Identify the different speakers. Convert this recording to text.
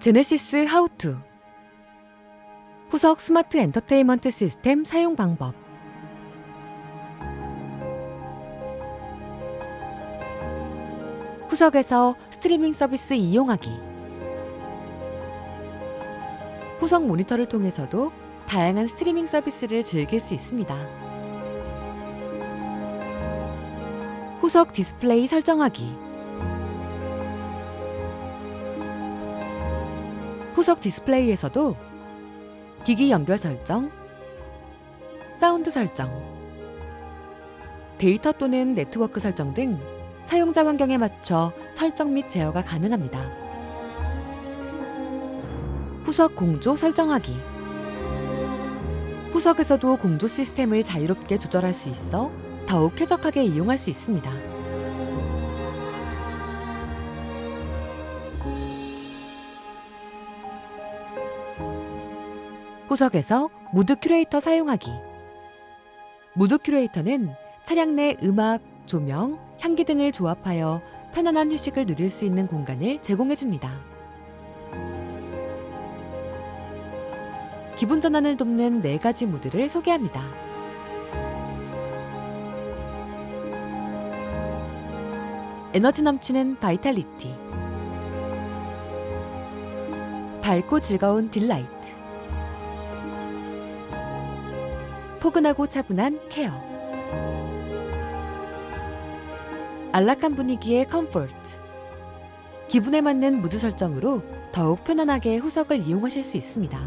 Speaker 1: 제네시스 하우투. 후석 스마트 엔터테인먼트 시스템 사용 방법. 후석에서 스트리밍 서비스 이용하기. 후석 모니터를 통해서도 다양한 스트리밍 서비스를 즐길 수 있습니다. 후석 디스플레이 설정하기 후석 디스플레이에서도 기기 연결 설정, 사운드 설정, 데이터 또는 네트워크 설정 등 사용자 환경에 맞춰 설정 및 제어가 가능합니다. 후석 공조 설정하기 후석에서도 공조 시스템을 자유롭게 조절할 수 있어 더욱 쾌적하게 이용할 수 있습니다. 후석에서 무드 큐레이터 사용하기. 무드 큐레이터는 차량 내 음악, 조명, 향기 등을 조합하여 편안한 휴식을 누릴 수 있는 공간을 제공해 줍니다. 기분 전환을 돕는 네 가지 무드를 소개합니다. 에너지 넘치는 바이탈리티. 밝고 즐거운 딜라이트. 포근하고 차분한 케어. 안락한 분위기의 컴포트. 기분에 맞는 무드 설정으로 더욱 편안하게 후석을 이용하실 수 있습니다.